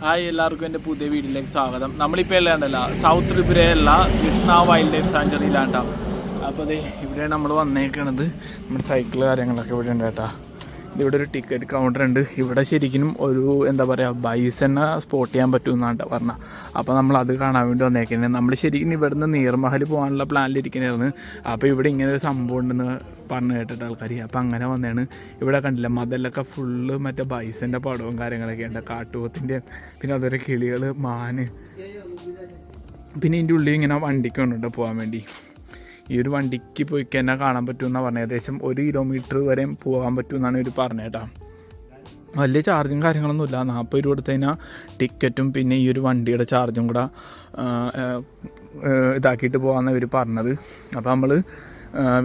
Hi എല്ലാവർക്കും എന്റെ പുതിയ വീഡിയോയിലേക്ക് സ്വാഗതം. നമ്മളിപ്പോൾ ഉണ്ടല്ലോ സൗത്ത് ത്രിപുരയിലുള്ള കൃഷ്ണ വൈൽഡ് ലൈഫ് സാഞ്ചുറിയിലാണ്ടാ അപ്പോൾ അതെ ഇവിടെ നമ്മൾ വന്നേക്കണത്. നമ്മുടെ സൈക്കിൾ കാര്യങ്ങളൊക്കെ ഇവിടെ ഉണ്ട് കേട്ടോ. ഇവിടെ ഒരു ടിക്കറ്റ് കൗണ്ടർ ഉണ്ട്. ഇവിടെ ശരിക്കും ഒരു എന്താ പറയുക ബൈസനെ സ്പോട്ട് ചെയ്യാൻ പറ്റുമെന്നാണ് പറഞ്ഞത് അപ്പോൾ നമ്മൾ അത് കാണാൻ വേണ്ടി വന്നേക്കുന്നത് നമ്മൾ ശരിക്കും ഇവിടുന്ന് നീർമഹൽ പോകാനുള്ള പ്ലാനിലിരിക്കുന്നതായിരുന്നു അപ്പോൾ ഇവിടെ ഇങ്ങനെ ഒരു സംഭവം ഉണ്ടെന്ന് പറഞ്ഞു കേട്ടിട്ട് ആൾക്കാർ അപ്പോൾ അങ്ങനെ വന്നതാണ് ഇവിടെ കണ്ടില്ല മതലൊക്കെ ഫുള്ള് മറ്റേ ബൈസന്റെ പടവും കാര്യങ്ങളൊക്കെ ഉണ്ട്. കാട്ടുപോത്തിന്റെ പിന്നെ അതുപോലെ കിളികൾ മാന്. പിന്നെ ഇതിന്റെ ഉള്ളിൽ ഇങ്ങനെ വണ്ടിക്ക് കൊണ്ടുണ്ട് പോകാൻ വേണ്ടി. ഈ ഒരു വണ്ടിക്ക് പോയി കഴിഞ്ഞാൽ കാണാൻ പറ്റുമെന്നാണ് പറഞ്ഞത്. ഏകദേശം ഒരു കിലോമീറ്റർ വരെയും പോകാൻ പറ്റുമെന്നാണ് ഇവർ പറഞ്ഞത് കേട്ടോ. വലിയ ചാർജും കാര്യങ്ങളൊന്നുമില്ല നാൽപ്പത് രൂപ എടുത്തു കഴിഞ്ഞാൽ ടിക്കറ്റും പിന്നെ ഈ ഒരു വണ്ടിയുടെ ചാർജും കൂടെ ഇതാക്കിയിട്ട് പോകാമെന്ന് ഇവർ പറഞ്ഞത്. അപ്പോൾ നമ്മൾ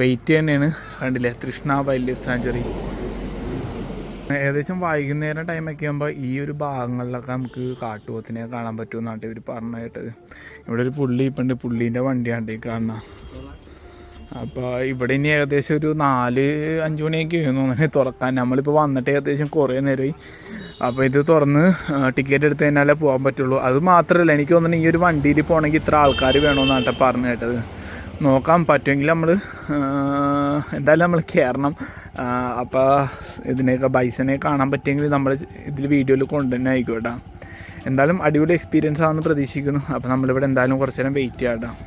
വെയിറ്റ് തന്നെയാണ്. കണ്ടില്ലേ? Trishna wild life sanctuary. ഏകദേശം വൈകുന്നേരം ടൈമൊക്കെ ആകുമ്പോൾ ഈ ഒരു ഭാഗങ്ങളിലൊക്കെ നമുക്ക് കാട്ടുപോത്തിനെ കാണാൻ പറ്റുമെന്നാണ് ഇവർ പറഞ്ഞു കേട്ടത്. ഇവിടെ ഒരു പുള്ളി ഇപ്പം ഉണ്ട്. പുള്ളീന്റെ വണ്ടിയാണ്ട് ഈ കാണുന്നത് അപ്പോൾ ഇവിടെ ഇനി ഏകദേശം ഒരു നാല് അഞ്ച് മണിയൊക്കെ അങ്ങനെ തുറക്കാൻ. നമ്മളിപ്പോൾ വന്നിട്ട് ഏകദേശം കുറേ നേരമായി അപ്പോൾ ഇത് തുറന്ന് ടിക്കറ്റ് എടുത്ത് കഴിഞ്ഞാലേ പോകാൻ പറ്റുള്ളൂ. അത് മാത്രമല്ല എനിക്ക് തോന്നുന്നു ഈ ഒരു വണ്ടിയിൽ പോകണമെങ്കിൽ ഇത്ര ആൾക്കാർ വേണമെന്നാണ് പറഞ്ഞു കേട്ടത്. നോക്കാൻ പറ്റുമെങ്കിൽ നമ്മൾ എന്തായാലും നമ്മൾ കയറണം അപ്പോൾ ഇതിനെയൊക്കെ ബൈസനെ കാണാൻ പറ്റുമെങ്കിൽ നമ്മൾ ഇതിൽ വീഡിയോയിൽ കൊണ്ടുതന്നെ ആയിക്കോട്ടെ എന്തായാലും അടിപൊളി എക്സ്പീരിയൻസ് ആണെന്ന് പ്രതീക്ഷിക്കുന്നു. അപ്പോൾ നമ്മളിവിടെ എന്തായാലും കുറച്ച് നേരം വെയിറ്റ് ചെയ്യാം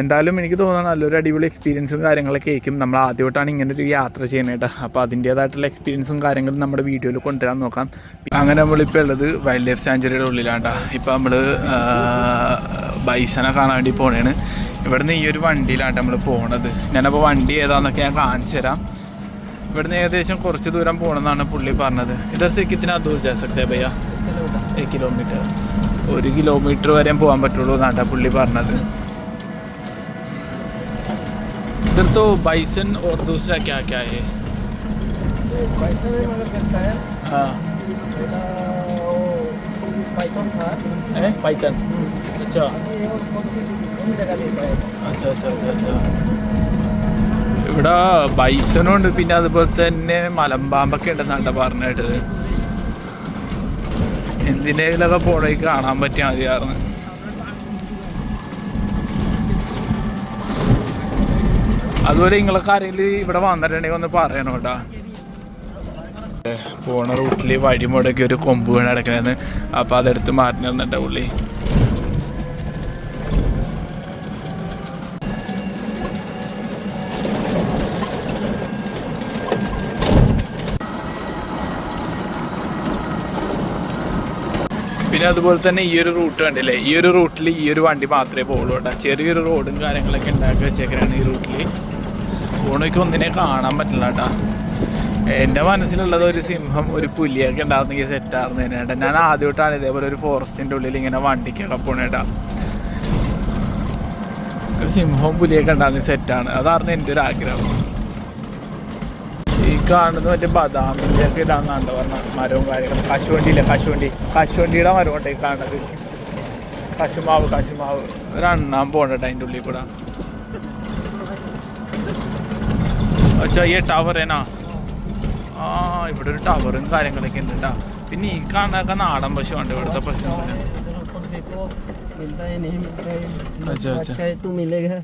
എന്തായാലും എനിക്ക് തോന്നുന്നു നല്ലൊരു അടിപൊളി എക്സ്പീരിയൻസും കാര്യങ്ങളൊക്കെ ആയിരിക്കും. നമ്മൾ ആദ്യമായിട്ടാണ് ഇങ്ങനെ ഒരു യാത്ര ചെയ്യുന്നത് അപ്പോൾ അതിന്റേതായിട്ടുള്ള എക്സ്പീരിയൻസും കാര്യങ്ങളും നമ്മുടെ വീഡിയോയിൽ കൊണ്ടുവരാൻ നോക്കാം. അങ്ങനെ നമ്മളിപ്പോൾ ഉള്ളത് വൈൽഡ് ലൈഫ് സാഞ്ചുറിയുടെ ഉള്ളിലാണ്ടാ ഇപ്പോൾ നമ്മൾ ബൈസനെ കാണാൻ വേണ്ടി പോണേണ്. ഇവിടുന്ന് ഈ ഒരു വണ്ടിയിലാണ് നമ്മൾ പോണത് ഞാനപ്പോൾ വണ്ടി ഏതാണെന്നൊക്കെ ഞാൻ കാണിച്ചു തരാം ഇവിടുന്ന് ഏകദേശം കുറച്ച് ദൂരം പോകണമെന്നാണ് പുള്ളി പറഞ്ഞത് ഇതർ സെക്കിത്തിന് ദൂർ ജാ സക്തേ ഭയ്യ ഒരു കിലോമീറ്റർ ഒരു കിലോമീറ്റർ വരെ പോകാൻ പറ്റുള്ളൂ എന്നാണ് പുള്ളി പറഞ്ഞത് इधर तो बाइसन और दूसरा क्या क्या है पैसा में मगर करता है हाँ मेरा वो पाइथन था है पाइथन अच्छा ഇവിടെ ബൈസനും ഉണ്ട് പിന്നെ അതുപോലെ തന്നെ മലമ്പാമ്പൊക്കെ ഉണ്ടെന്നാണ്ട പറഞ്ഞിട്ട്. എന്തിനൊക്കെ പോടേക്ക് കാണാൻ പറ്റിയാൽ മതിയായിരുന്നു അതുപോലെ നിങ്ങളൊക്കെ ആരെങ്കിലും ഇവിടെ വന്നിട്ടുണ്ടെങ്കിൽ ഒന്ന് പറയണം കേട്ടാ. പോണ റൂട്ടിൽ വഴിമുടക്കി ഒരു കൊമ്പ് വീണ് കിടക്കുന്നത് അപ്പൊ അതെടുത്ത് മാറ്റി നിന്നിട്ട പുള്ളി. പിന്നെ അതുപോലെ തന്നെ ഈ ഒരു റൂട്ട് കണ്ടില്ലേ? ഈ ഒരു റൂട്ടിൽ ഈ ഒരു വണ്ടി മാത്രമേ പോകുള്ളൂ കേട്ടോ. ചെറിയൊരു റോഡും കാര്യങ്ങളൊക്കെ ഉണ്ടാക്കി വെച്ചേക്കാണ് ഈ റൂട്ടിൽ ഓണയ്ക്ക് ഒന്നിനെ കാണാൻ പറ്റില്ല കേട്ടോ. എന്റെ മനസ്സിലുള്ളത് ഒരു സിംഹം ഒരു പുലിയൊക്കെ ഉണ്ടാകുന്നെങ്കിൽ സെറ്റായിരുന്നു കേട്ടോ. ഞാൻ ആദ്യമായിട്ടാണ് ഇതേപോലെ ഒരു ഫോറസ്റ്റിന്റെ ഉള്ളിൽ ഇങ്ങനെ വണ്ടിക്കൊക്കെ പോണേട്ടാ സിംഹവും പുലിയൊക്കെ ഉണ്ടാകുന്ന സെറ്റാണ് അതായിരുന്നു എന്റെ ഒരു ആഗ്രഹം. ഈ കാണുന്ന മറ്റേ ബദാമിന്റെ ഒക്കെ ഇതാങ്ങാണ്ട് പറഞ്ഞ മരവും കാര്യങ്ങളും. കശുവണ്ടി ഇല്ല കശുവണ്ടി. കശുവണ്ടിയുടെ മരം ഈ കാണുന്നത്. കശുമാവ് കശുമാവ്. ഒരെണ്ണം പോകണ്ട അതിന്റെ ഉള്ളിൽ കൂടെ. അച്ഛാ ഈ ടവർ ഏനാ ആ ഇവിടെ ഒരു ടവറും കാര്യങ്ങളൊക്കെ ഉണ്ട് കേട്ടോ പിന്നെ ഈ കാണാനൊക്കെ നാടൻ പശു ഉണ്ട് ഇവിടുത്തെ പശു मिलता है नहीं मिलता है अच्छा, अच्छा। अच्छा है तो मिलेगा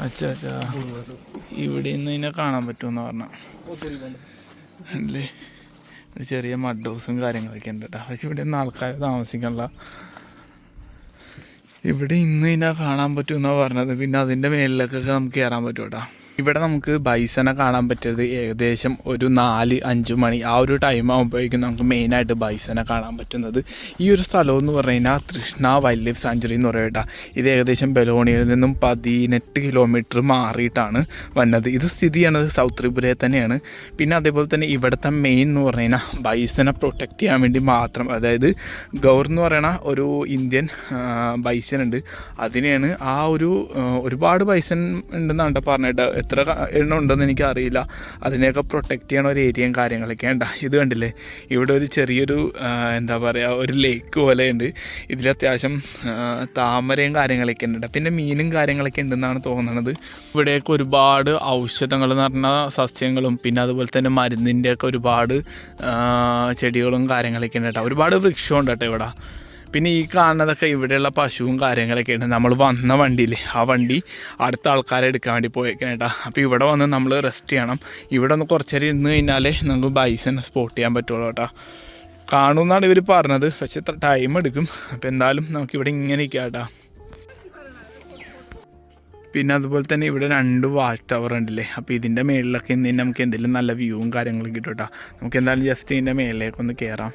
അച്ഛാ അച്ഛാ ഇവിടെ നിന്ന് ഇതിനെ കാണാൻ പറ്റുമെന്ന് പറഞ്ഞ അല്ലേ ഒരു ചെറിയ മഡ് ഹൗസും കാര്യങ്ങളൊക്കെ ഉണ്ട് കേട്ടോ പക്ഷെ ഇവിടെ ഒന്നും ആൾക്കാർ താമസിക്കണില്ല ഇവിടെ ഇന്ന് ഇതിനെ കാണാൻ പറ്റുമെന്നാണ് പറഞ്ഞത് പിന്നെ അതിൻ്റെ മേലിലേക്കൊക്കെ നമുക്ക് കയറാൻ പറ്റും കേട്ടോ ഇവിടെ നമുക്ക് ബൈസനെ കാണാൻ പറ്റിയത് ഏകദേശം ഒരു നാല് അഞ്ച് മണി ആ ഒരു ടൈം ആകുമ്പോഴേക്കും നമുക്ക് മെയിനായിട്ട് ബൈസനെ കാണാൻ പറ്റുന്നത്. ഈ ഒരു സ്ഥലം എന്ന് പറഞ്ഞു കഴിഞ്ഞാൽ കൃഷ്ണ വൈൽഡ് ലൈഫ് സാഞ്ചുറി എന്ന് പറയട്ടാ ഇത് ഏകദേശം ബലോണിയിൽ നിന്നും പതിനെട്ട് കിലോമീറ്റർ മാറിയിട്ടാണ് വന്നത്. ഇത് സ്ഥിതി ചെയ്യണത് സൗത്ത് ത്രിപുരയിൽ തന്നെയാണ്. പിന്നെ അതേപോലെ തന്നെ ഇവിടുത്തെ മെയിൻ എന്ന് പറഞ്ഞു കഴിഞ്ഞാൽ ബൈസനെ പ്രൊട്ടക്റ്റ് ചെയ്യാൻ വേണ്ടി മാത്രം അതായത് ഗൗർ എന്ന് പറയണ ഒരു ഇന്ത്യൻ ബൈസൻ ഉണ്ട്. അതിനെയാണ് ആ ഒരു ഒരുപാട് ബൈസൻ ഉണ്ടെന്നാണ് ട്ടോ പറഞ്ഞിട്ട് എത്ര എണ്ണം ഉണ്ടെന്ന് എനിക്ക് അറിയില്ല അതിനെയൊക്കെ പ്രൊട്ടക്റ്റ് ചെയ്യണ ഒരു ഏരിയയും കാര്യങ്ങളൊക്കെ ഉണ്ട്? ഇത് കണ്ടില്ലേ? ഇവിടെ ഒരു ചെറിയൊരു എന്താ പറയുക ഒരു ലേക്ക് പോലെ ഉണ്ട് ഇതിൽ അത്യാവശ്യം താമരയും കാര്യങ്ങളൊക്കെ ഉണ്ട്. പിന്നെ മീനും കാര്യങ്ങളൊക്കെ ഉണ്ടെന്നാണ് തോന്നുന്നത് ഇവിടെയൊക്കെ ഒരുപാട് ഔഷധങ്ങൾ എന്ന് പറഞ്ഞ സസ്യങ്ങളും പിന്നെ അതുപോലെ തന്നെ മരുന്നിന്റെയൊക്കെ ഒരുപാട് ചെടികളും കാര്യങ്ങളൊക്കെ ഉണ്ട് കേട്ടോ. ഒരുപാട് വൃക്ഷമുണ്ട് കേട്ടോ ഇവിടെ. പിന്നെ ഈ കാണുന്നതൊക്കെ ഇവിടെയുള്ള പശുവും കാര്യങ്ങളൊക്കെയാണ്. നമ്മൾ വന്ന വണ്ടിയില്ലേ ആ വണ്ടി അടുത്ത ആൾക്കാരെ എടുക്കാൻ വേണ്ടി പോയേക്കണം കേട്ടോ അപ്പോൾ ഇവിടെ വന്ന് നമ്മൾ റെസ്റ്റ് ചെയ്യണം. ഇവിടെ ഒന്ന് കുറച്ച് നേരം ഇന്ന് കഴിഞ്ഞാലേ നമുക്ക് ബൈസനെ സ്പോട്ട് ചെയ്യാൻ പറ്റുള്ളൂ കേട്ടോ കാണുമെന്നാണ് ഇവർ പറഞ്ഞത്. പക്ഷെ ടൈം എടുക്കും. അപ്പോൾ എന്തായാലും നമുക്കിവിടെ ഇങ്ങനെ ഇരിക്കാം കേട്ടോ പിന്നെ അതുപോലെ തന്നെ ഇവിടെ രണ്ട് വാച്ച് ടവർ ഉണ്ടല്ലേ. അപ്പോൾ ഇതിന്റെ മേളിലൊക്കെ ഇന്ന് നമുക്ക് എന്തെങ്കിലും നല്ല വ്യൂവും കാര്യങ്ങളും കിട്ടും കേട്ടോ നമുക്ക് എന്തായാലും ജസ്റ്റ് ഇതിന്റെ മേളിലേക്കൊന്ന് കയറാം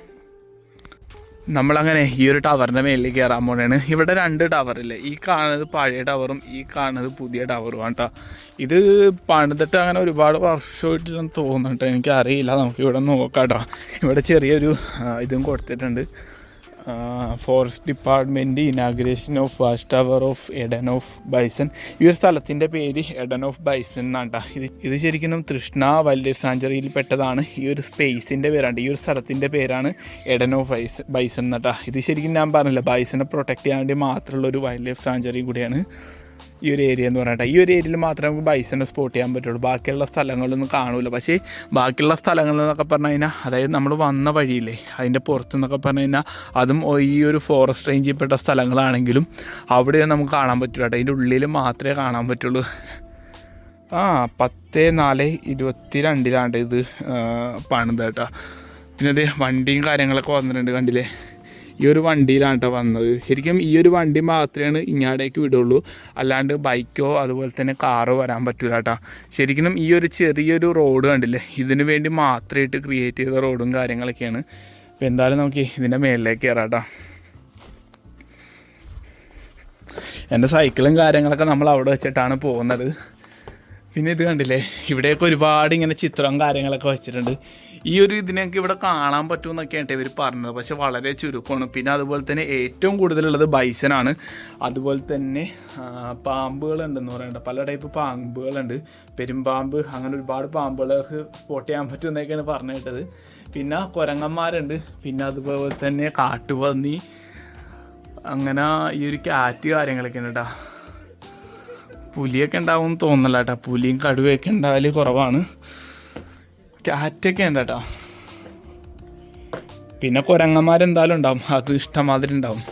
നമ്മളങ്ങനെ ഈ ഒരു ടവറിന്റെ മേലിൽ കയറാൻ പോണേണ്. ഇവിടെ രണ്ട് ടവറില്ലേ. ഈ കാണുന്നത് പഴയ ടവറും ഈ കാണുന്നത് പുതിയ ടവറും ആണ് കേട്ടോ ഇത് പണിതിട്ട് അങ്ങനെ ഒരുപാട് വർഷമായിട്ടില്ലെന്ന് തോന്നുന്നുണ്ട്. എനിക്കറിയില്ല. നമുക്ക് ഇവിടെ നോക്കാം കേട്ടോ ഇവിടെ ചെറിയൊരു ഇതും കൊടുത്തിട്ടുണ്ട്. Forest department inauguration of watch tower of Eden of bison ഈ ഒരു സ്ഥലത്തിന്റെ പേര് എഡൻ ഓഫ് ബൈസൺ എന്നാണ് ഇത് ഇത് ശരിക്കും തൃഷ്ണ വൈൽഡ് ലൈഫ് സാഞ്ചുറിയിൽ പെട്ടതാണ്. ഈ ഒരു സ്പേസിന്റെ പേരാണ്. ഈ ഒരു സ്ഥലത്തിന്റെ പേരാണ് എഡൻ ഓഫ് ബൈസൺ ബൈസൺ എന്നാട്ടാ. ഇത് ശരിക്കും ഞാൻ പറഞ്ഞില്ല ബൈസനെ പ്രൊട്ടക്റ്റ് ചെയ്യാൻ വേണ്ടി മാത്രമുള്ള ഒരു വൈൽഡ് ലൈഫ് സാഞ്ചുറി കൂടിയാണ്. ഈ ഒരു ഏരിയ എന്ന് പറഞ്ഞിട്ട്. ഈ ഒരു ഏരിയയിൽ മാത്രമേ നമുക്ക് ബൈസിനെ സ്പോട്ട് ചെയ്യാൻ പറ്റുള്ളൂ. ബാക്കിയുള്ള സ്ഥലങ്ങളൊന്നും കാണൂല. പക്ഷേ ബാക്കിയുള്ള സ്ഥലങ്ങളിൽ നിന്നൊക്കെ പറഞ്ഞു കഴിഞ്ഞാൽ അതായത് നമ്മൾ വന്ന വഴിയില്ലേ അതിന്റെ പുറത്ത് നിന്നൊക്കെ പറഞ്ഞു കഴിഞ്ഞാൽ അതും ഈ ഒരു ഫോറസ്റ്റ് റേഞ്ചിൽപ്പെട്ട സ്ഥലങ്ങളാണെങ്കിലും അവിടെ നമുക്ക് കാണാൻ പറ്റില്ല കേട്ടോ. അതിന്റെ ഉള്ളിൽ മാത്രമേ കാണാൻ പറ്റുള്ളൂ. ആ പത്ത് നാല് ഇരുപത്തി രണ്ടിലാണ്ട് ഇത് പണിത് കേട്ടോ. പിന്നെ അത് വണ്ടിയും കാര്യങ്ങളൊക്കെ വന്നിട്ടുണ്ട് കണ്ടില്ലേ? ഈ ഒരു വണ്ടിയിലാണ് കേട്ടോ വന്നത്. ശരിക്കും ഈ ഒരു വണ്ടി മാത്രമേ ഇങ്ങാടേക്ക് വിടുള്ളൂ. അല്ലാണ്ട് ബൈക്കോ അതുപോലെ തന്നെ കാറോ വരാൻ പറ്റില്ല കേട്ടോ ശരിക്കും ഈ ഒരു ചെറിയൊരു റോഡ് കണ്ടില്ലേ? ഇതിന് വേണ്ടി മാത്രമായിട്ട് ക്രിയേറ്റ് ചെയ്ത റോഡും കാര്യങ്ങളൊക്കെയാണ്. അപ്പോൾ എന്തായാലും നമുക്ക് ഇതിന്റെ മേളിലേക്ക് കയറാം കേട്ടോ എന്റെ സൈക്കിളും കാര്യങ്ങളൊക്കെ നമ്മൾ അവിടെ വെച്ചിട്ടാണ് പോകുന്നത്. പിന്നെ ഇത് കണ്ടില്ലേ? ഇവിടെയൊക്കെ ഒരുപാട് ഇങ്ങനെ ചിത്രം കാര്യങ്ങളൊക്കെ വെച്ചിട്ടുണ്ട്. ഈ ഒരു ഇതിനൊക്കെ ഇവിടെ കാണാൻ പറ്റുമെന്നൊക്കെയാണ് ഇവർ പറഞ്ഞത്. പക്ഷെ വളരെ ചുരുക്കമാണ്. പിന്നെ അതുപോലെ തന്നെ ഏറ്റവും കൂടുതലുള്ളത് ബൈസനാണ് അതുപോലെ തന്നെ പാമ്പുകളുണ്ടെന്ന് പറയണ്ട. പല ടൈപ്പ് പാമ്പുകളുണ്ട്. പെരുമ്പാമ്പ് അങ്ങനെ ഒരുപാട് പാമ്പുകളൊക്കെ സ്പോട്ട് ചെയ്യാൻ പറ്റുമെന്നൊക്കെയാണ് പറഞ്ഞു കേട്ടത്. പിന്നെ കുരങ്ങന്മാരുണ്ട്. പിന്നെ അതുപോലെ തന്നെ കാട്ടുപന്നി അങ്ങനെ ഈ ഒരു കാറ്റ് കാര്യങ്ങളൊക്കെ ഉണ്ട് കേട്ടോ. പുലിയൊക്കെ ഉണ്ടാവും തോന്നുന്നില്ല കേട്ടോ. പുലിയും കടുവയൊക്കെ ഉണ്ടാവൽ കുറവാണ്. കാറ്റൊക്കെ ഉണ്ട് കേട്ടോ പിന്നെ കുരങ്ങന്മാരെന്തായാലും ഉണ്ടാവും അത് ഇഷ്ടമാതിരി ഉണ്ടാവും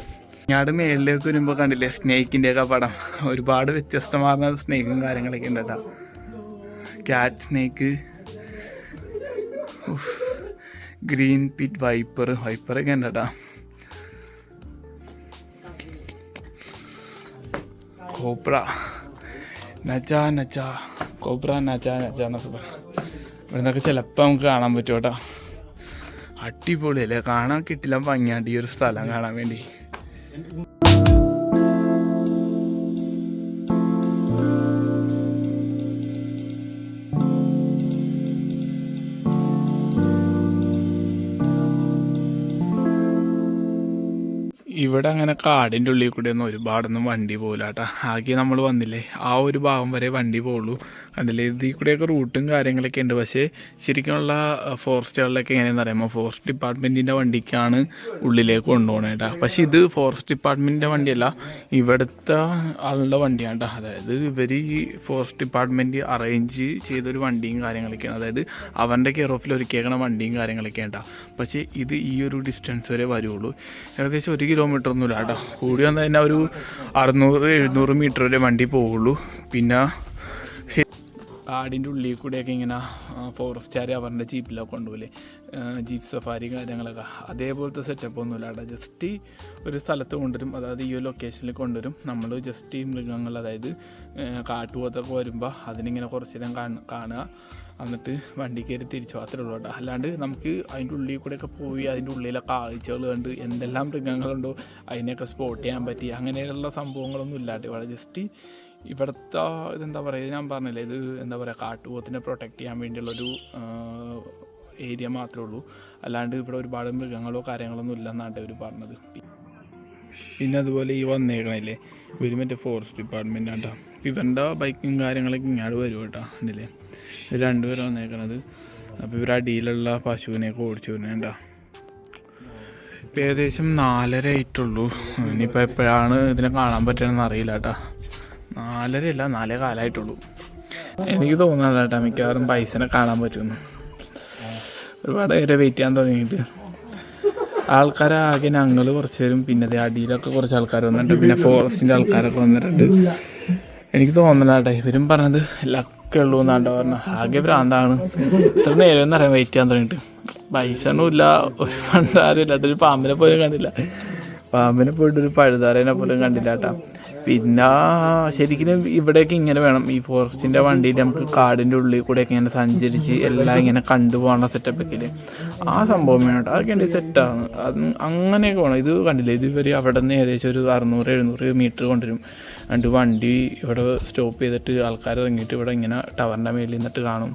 ഞാട് മേളിലേക്ക് വരുമ്പോൾ കണ്ടില്ലേ സ്നേക്കിന്റെ ഒക്കെ പടം. ഒരുപാട് വ്യത്യസ്തമാർന്ന സ്നേക്കും കാര്യങ്ങളൊക്കെ ഉണ്ട് കേട്ടോ cat snake green pit viper വൈപ്പറൊക്കെ ഉണ്ട് കേട്ടോ കോബ്ര നജ നജ. കോബ്ര നജ നജ എന്നൊക്കെ പറയും. ഇവിടെ നിന്നൊക്കെ ചിലപ്പോൾ നമുക്ക് കാണാൻ പറ്റും കേട്ടോ. അടിപൊളിയല്ലേ കാണാൻ കിട്ടില്ല ഭംഗിയാണ്ട് ഈ ഒരു സ്ഥലം കാണാൻ വേണ്ടി. ഇവിടെ അങ്ങനെ കാടിന്റെ ഉള്ളിൽ കൂടെ ഒന്നും ഒരുപാടൊന്നും വണ്ടി പോകില്ല കേട്ടോ. ആകെ നമ്മൾ വന്നില്ലേ? ആ ഒരു ഭാഗം വരെ വണ്ടി പോകുള്ളൂ കണ്ടില്ലേ? ഇതിൽ കൂടെയൊക്കെ റൂട്ടും കാര്യങ്ങളൊക്കെ ഉണ്ട്. പക്ഷേ ശരിക്കുമുള്ള ഫോറസ്റ്റുകളിലൊക്കെ എങ്ങനെയാണെന്ന് അറിയാമോ? ഫോറസ്റ്റ് ഡിപ്പാർട്ട്മെന്റിന്റെ വണ്ടിക്കാണ് ഉള്ളിലേക്ക് കൊണ്ടുപോകണേട്ടാ പക്ഷേ ഇത് ഫോറസ്റ്റ് ഡിപ്പാർട്ട്മെന്റിന്റെ വണ്ടിയല്ല ഇവിടുത്തെ ആളുടെ വണ്ടിയാണ് കേട്ടോ അതായത് ഇവർ ഈ ഫോറസ്റ്റ് ഡിപ്പാർട്ട്മെന്റ് അറേഞ്ച് ചെയ്തൊരു വണ്ടിയും കാര്യങ്ങളൊക്കെയാണ്. അതായത് അവന്റെ കെയർ ഓഫിൽ ഒരുക്കിയേക്കണ വണ്ടിയും കാര്യങ്ങളൊക്കെയാണ് കേട്ടോ പക്ഷേ ഇത് ഈ ഒരു ഡിസ്റ്റൻസ് വരെ വരുള്ളൂ ഏകദേശം ഒരു കിലോമീറ്റർ ഒന്നുമില്ല കേട്ടോ കൂടി വന്നാൽ തന്നെ ഒരു അറുന്നൂറ് എഴുന്നൂറ് മീറ്റർ വരെ വണ്ടി പോവുള്ളൂ. പിന്നെ കാടിന്റെ ഉള്ളിൽ കൂടെയൊക്കെ ഇങ്ങനെ ഫോറസ്റ്റുകാർ അവരുടെ ജീപ്പിലൊക്കെ കൊണ്ടുപോലെ ജീപ്പ് സഫാരി കാര്യങ്ങളൊക്കെ. അതേപോലത്തെ സെറ്റപ്പ് ഒന്നുമില്ല അവിടെ ജസ്റ്റ് ഒരു സ്ഥലത്ത് കൊണ്ടുവരും. അതായത് ഈ ഒരു ലൊക്കേഷനിൽ കൊണ്ടുവരും. നമ്മൾ ജസ്റ്റ് ഈ മൃഗങ്ങൾ അതായത് കാട്ടുപോത്തൊക്കെ വരുമ്പോൾ അതിനിങ്ങനെ കുറച്ച് നേരം കാണ- കാണുക. എന്നിട്ട് വണ്ടി കയറി തിരിച്ചു അത്രേ ഉള്ളൂ കേട്ടോ. അല്ലാണ്ട് നമുക്ക് അതിന്റെ ഉള്ളിൽ കൂടെയൊക്കെ പോയി അതിന്റെ ഉള്ളിലെ കാഴ്ചകൾ കണ്ട് എന്തെല്ലാം മൃഗങ്ങളുണ്ടോ അതിനെയൊക്കെ സ്പോട്ട് ചെയ്യാൻ പറ്റി. അങ്ങനെയുള്ള സംഭവങ്ങളൊന്നും ഇല്ലാട്ടെ വളരെ ജസ്റ്റ് ഇവിടുത്തെ ഇതെന്താ പറയുക ഞാൻ പറഞ്ഞില്ല ഇത് എന്താ പറയുക കാട്ടുപോത്തിനെ പ്രൊട്ടക്റ്റ് ചെയ്യാൻ വേണ്ടിയുള്ളൊരു ഏരിയ മാത്രമേ ഉള്ളൂ. അല്ലാണ്ട് ഇവിടെ ഒരുപാട് മൃഗങ്ങളോ കാര്യങ്ങളൊന്നും ഇല്ലെന്നാണ് ഇവർ പറഞ്ഞത്. പിന്നെ അതുപോലെ ഈ വന്നേക്കണില്ലേ ഇവർ മറ്റേ ഫോറസ്റ്റ് ഡിപ്പാർട്ട്മെന്റ് ആട്ടോ. ഇവരുടെ ബൈക്കും കാര്യങ്ങളൊക്കെ ഇങ്ങോട്ട് വരും കേട്ടോ ഉണ്ടല്ലേ രണ്ടുപേരും വന്നേക്കണത്. അപ്പോൾ ഇവർ അടിയിലുള്ള പശുവിനെയൊക്കെ ഓടിച്ചു വരുന്നുണ്ടോ ഇപ്പം ഏകദേശം നാലര ആയിട്ടുള്ളൂ. ഇനിയിപ്പോൾ എപ്പോഴാണ് ഇതിനെ കാണാൻ പറ്റണമെന്ന് അറിയില്ല കേട്ടോ. നാലര അല്ല നാലേ കാലമായിട്ടുള്ളൂ എനിക്ക് തോന്നുന്നില്ല കേട്ടോ മിക്കവാറും പൈസനെ കാണാൻ പറ്റുമെന്ന്. ഒരുപാട് പേരെ വെയിറ്റ് ചെയ്യാൻ തുടങ്ങിയിട്ട്. ആൾക്കാരാകെ ഞങ്ങൾ കുറച്ച് പേരും പിന്നെ അടിയിലൊക്കെ കുറച്ച് ആൾക്കാർ വന്നിട്ടുണ്ട്. പിന്നെ ഫോറസ്റ്റിന്റെ ആൾക്കാരൊക്കെ വന്നിട്ടുണ്ട്. എനിക്ക് തോന്നുന്നില്ല കേട്ടോ ഇവരും പറഞ്ഞത് ലക്കെ ഉള്ളൂ എന്നാണ്ടോ പറഞ്ഞത് ആകെ ഭ്രാന്താണ്. ഇത്ര നേരം എന്ന് പറയാൻ വെയിറ്റ് ചെയ്യാൻ തുടങ്ങിയിട്ട്. പൈസയൊന്നും ഇല്ല ഒരു പണ്ടാരും ഇല്ലാത്തൊരു പാമ്പിനെ പോലും കണ്ടില്ല. പാമ്പിനെ പോയിട്ട് ഒരു പഴുതാരേനെ പോലും കണ്ടില്ല കേട്ടോ. പിന്നെ ശരിക്കും ഇവിടെയൊക്കെ ഇങ്ങനെ വേണം ഈ ഫോറസ്റ്റിൻ്റെ വണ്ടിയിൽ നമുക്ക് കാടിൻ്റെ ഉള്ളിൽ കൂടെയൊക്കെ ഇങ്ങനെ സഞ്ചരിച്ച് എല്ലാം ഇങ്ങനെ കണ്ടുപോകേണ്ട സെറ്റപ്പൊക്കെ ആ സംഭവം വേണം കേട്ടോ അതൊക്കെ എൻ്റെ സെറ്റാണ് അത് അങ്ങനെയൊക്കെ വേണം ഇത് കണ്ടില്ലേ ഇത് ഇവർ അവിടെ നിന്ന് ഏകദേശം ഒരു അറുന്നൂറ് എഴുന്നൂറ് മീറ്റർ കൊണ്ടുവരും എന്നിട്ട് വണ്ടി ഇവിടെ സ്റ്റോപ്പ് ചെയ്തിട്ട് ആൾക്കാർ ഇറങ്ങിയിട്ട് ഇവിടെ ഇങ്ങനെ ടവറിൻ്റെ മേലിൽ നിന്നിട്ട് കാണും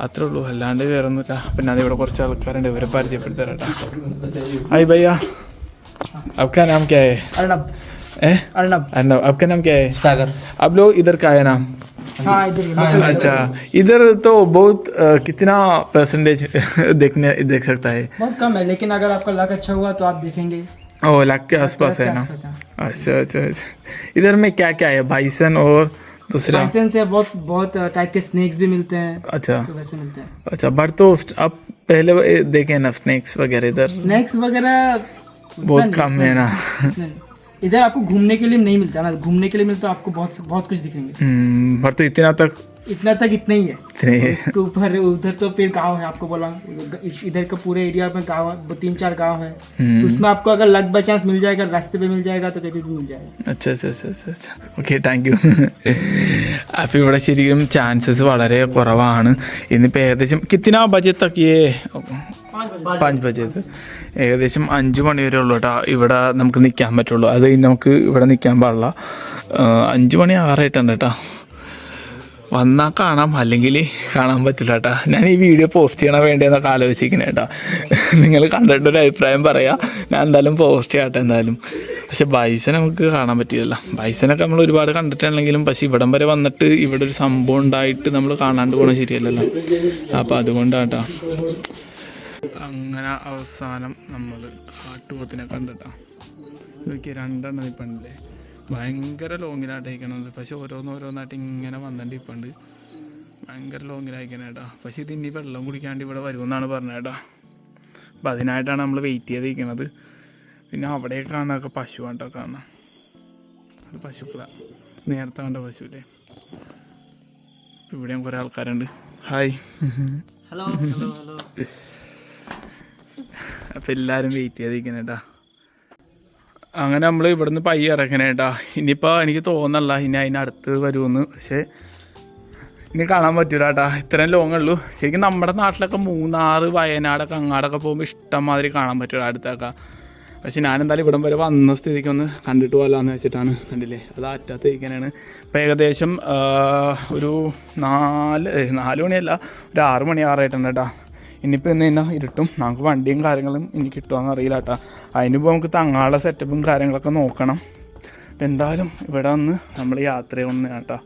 അത്രേ ഉള്ളൂ അല്ലാണ്ട് വേറെ ഒന്നുമില്ല പിന്നെ അത് ഇവിടെ കുറച്ച് ആൾക്കാരുണ്ട് ഇവരെ പരിചയപ്പെടുത്തരാം കേട്ടോ ഹായ് ഭയ്യ आपका नाम क्या है अर्नब ए? अर्नब अर्नब आपका नाम क्या है सागर आप लोग इधर का है नाम हाँ इधर अच्छा इधर तो बहुत अ, कितना परसेंटेज देखने देख सकता है? बहुत कम है लेकिन अगर आपका लक अच्छा हुआ तो आप देखेंगे। ओ लाख के आसपास है ना? अच्छा अच्छा अच्छा। इधर में क्या क्या है? बाइसन और दूसरा? लाइसेंस से बहुत बहुत टाइप के स्नेक्स भी मिलते हैं। अच्छा। तो वैसे मिलते हैं। अच्छा बट तो आप पहले देखे ना स्नेक्स वगैरह इधर। स्नैक्स वगैरह बहुत कम है ना? इधर आपको घूमने के लिए नहीं मिलता ना घूमने के लिए मिलता है आपको बहुत बहुत कुछ दिखेंगे हम्म, पर तो इतना तक इतना तक इतना ही है इतने इसके ऊपर उधर तो फिर गांव है आपको बोला इस- इधर का पूरे एरिया में गांव है, दो तीन चार गांव है हम्म, तो उसमें आपको अगर लक बाई चांस मिल जाएगा रास्ते पे मिल जाएगा तो कभी भी मिल जाएगा अच्छा अच्छा अच्छा अच्छा अच्छा ഓക്കെ താങ്ക് യു അപ്പോൾ ഇവിടെ ശരിക്കും ചാൻസസ് വളരെ കുറവാണ് ഇന്നിപ്പോൾ ഏകദേശം കിത്തിന ബജറ്റൊക്കെ പാഞ്ച് പഞ്ചായത്ത് ഏകദേശം അഞ്ച് മണി വരെ ഉള്ളൂ കേട്ടോ. ഇവിടെ നമുക്ക് നിൽക്കാൻ പറ്റുള്ളൂ. അത് നമുക്ക് ഇവിടെ നിൽക്കാൻ പാടില്ല. അഞ്ച് മണി ആറായിട്ടുണ്ട് കേട്ടോ. വന്നാൽ കാണാം. അല്ലെങ്കിൽ കാണാൻ പറ്റില്ല കേട്ടോ. ഞാൻ ഈ വീഡിയോ പോസ്റ്റ് ചെയ്യണ വേണ്ടിയെന്നൊക്കെ ആലോചിക്കുന്നത് കേട്ടോ. നിങ്ങൾ കണ്ടിട്ട് ഒരു അഭിപ്രായം പറയാം. ഞാൻ എന്തായാലും പോസ്റ്റ് ചെയ്യട്ടെ എന്തായാലും. പക്ഷെ ബൈസനെ നമുക്ക് കാണാൻ പറ്റില്ലല്ലോ. ബൈസനൊക്കെ നമ്മൾ ഒരുപാട് കണ്ടിട്ടുണ്ടെങ്കിലും പക്ഷേ ഇവിടം വരെ വന്നിട്ട് ഇവിടെ ഒരു സംഭവം ഉണ്ടായിട്ട് നമ്മൾ കാണാണ്ട് പോകണം ശരിയല്ലല്ലോ. അപ്പോൾ അതുകൊണ്ടാണ് കേട്ടോ അങ്ങനെ അവസാനം നമ്മൾ ആട്ടുപോത്തിനെ കണ്ടിട്ടാ. നോക്കി രണ്ടെണ്ണം ഇപ്പണ്ടേ. ഭയങ്കര ലോങ്ങിലായിട്ട് അയക്കണത് പക്ഷെ ഓരോന്നോരോന്നായിട്ട് ഇങ്ങനെ വന്നിട്ട് ഇപ്പണ്ട്. ഭയങ്കര ലോങ്ങിലായിക്കണേ കേട്ടോ പക്ഷെ ഇത് ഇനി വെള്ളം കുടിക്കാണ്ട് ഇവിടെ വരുമെന്നാണ് പറഞ്ഞത് കേട്ടോ അപ്പം അതിനായിട്ടാണ് നമ്മൾ വെയിറ്റ് ചെയ്തിരിക്കുന്നത് പിന്നെ അവിടെ കാണാനൊക്കെ പശു കണ്ടോ കാണാം അത് പശുക്കളാണ് നേരത്തെ കണ്ട പശുവില്ലേ ഇവിടെയും കുറേ ആൾക്കാരുണ്ട്. ഹായ് ഹലോ ഹലോ ഹലോ അപ്പം എല്ലാവരും വെയിറ്റ് ചെയ്തിരിക്കണേട്ടാ അങ്ങനെ നമ്മൾ ഇവിടുന്ന് പൈ ഇറക്കണേ കേട്ടോ ഇനിയിപ്പോൾ എനിക്ക് തോന്നല്ല ഇനി അതിനടുത്ത് വരുമെന്ന് പക്ഷേ ഇനി കാണാൻ പറ്റൂല കേട്ടാ ഇത്രയും ലോങ് ഉള്ളൂ. ശരിക്കും നമ്മുടെ നാട്ടിലൊക്കെ മൂന്നാറ് വയനാടൊക്കെ അങ്ങാടൊക്കെ പോകുമ്പോൾ ഇഷ്ടം മാതിരി കാണാൻ പറ്റൂല അടുത്തൊക്കെ. പക്ഷെ ഞാനെന്തായാലും ഇവിടം വരെ വന്ന സ്ഥിതിക്ക് ഒന്ന് കണ്ടിട്ട് പോകാമെന്ന് വെച്ചിട്ടാണ് കണ്ടില്ലേ? അത് അറ്റാത്ത ഇരിക്കാനാണ് ഇപ്പം ഏകദേശം ഒരു നാല് നാല് മണിയല്ല ഒരു ആറ് മണി ആറായിട്ടുണ്ട് കേട്ടോ ഇനിയിപ്പോൾ ഇന്ന് തന്നെ ഇരുട്ടും? നമുക്ക് വണ്ടിയും കാര്യങ്ങളും ഇനി കിട്ടുമോ അറിയില്ല കേട്ടോ അതിനിപ്പോൾ നമുക്ക് തങ്ങാനുള്ള സെറ്റപ്പും കാര്യങ്ങളൊക്കെ നോക്കണം. എന്തായാലും ഇവിടെ വന്ന് നമ്മൾ യാത്ര ഒന്ന് കേട്ടോ